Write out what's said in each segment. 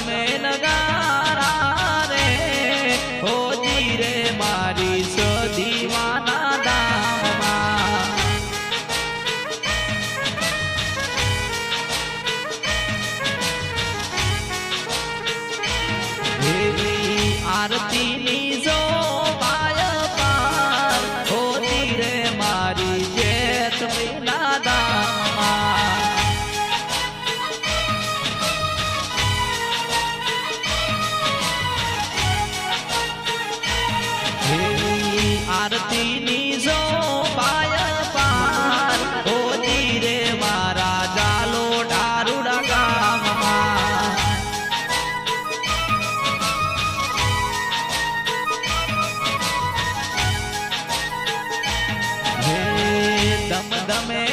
ધમે દમ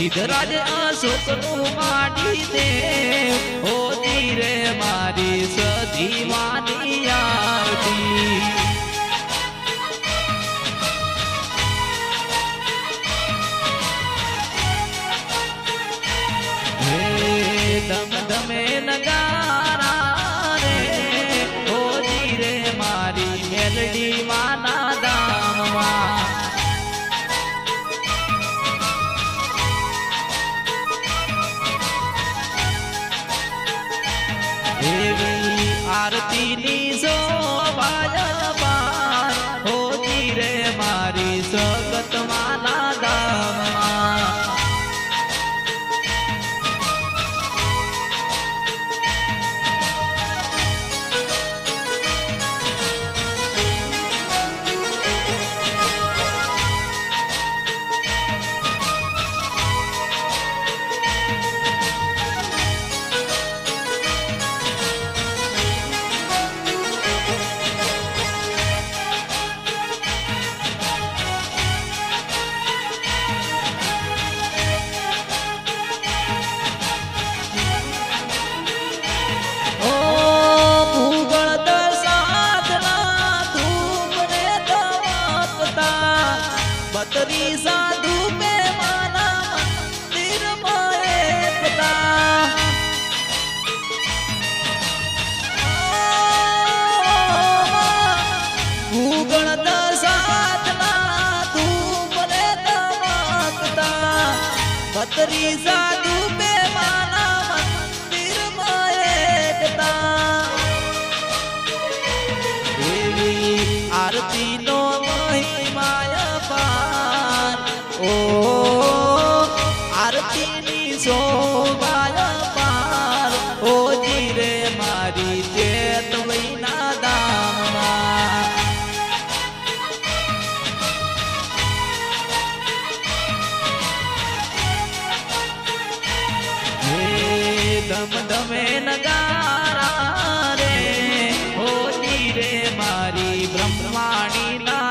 સિદ્ધરાજ અશોકનું માડી દે હો ધીરે મારી સધી માની આવતી. હે દમ નગારા રે હોજી રે મારી મેલડી માના એવી આરતીની જો પાર બતરી સાધુ મે માના મંદિર એકતા ભૂગળ દસાદના ધૂપને દવાપતા બતરી સાધુ મે આરતી ની શોભાય પાર. ઓ જીરે મારી ચેત વૈના દામમાં. હે દમ દમે નગારા રે. રે ના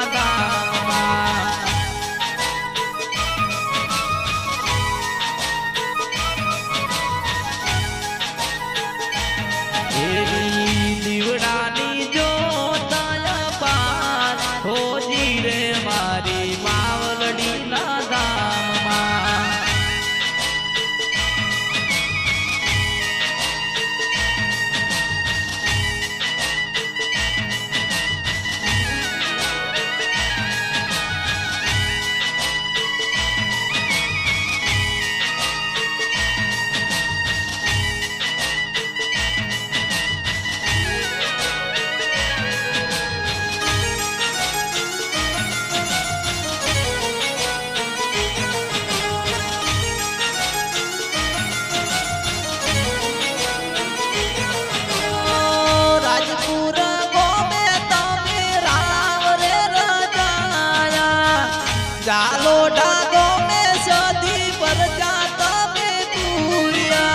डालो डालो में शादी पर जाता तो में तो दूरिया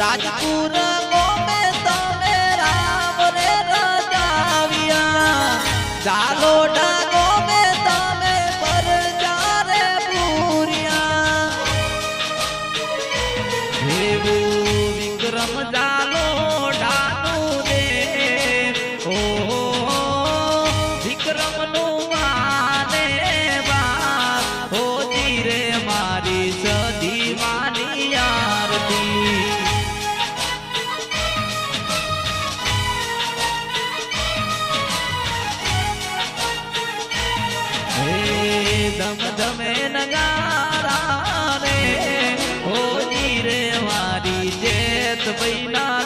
राजपुर डालो डालो में तमे पर जा रे पूरिया। ધમ ધમે નગારા રે હોજી રે પૈના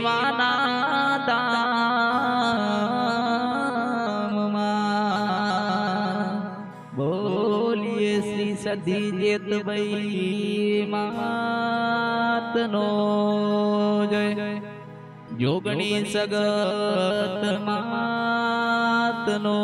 જોગણી વાના દામમાં બોલીએ શ્રી સધી માતનો જય જોગણી સગત માતનો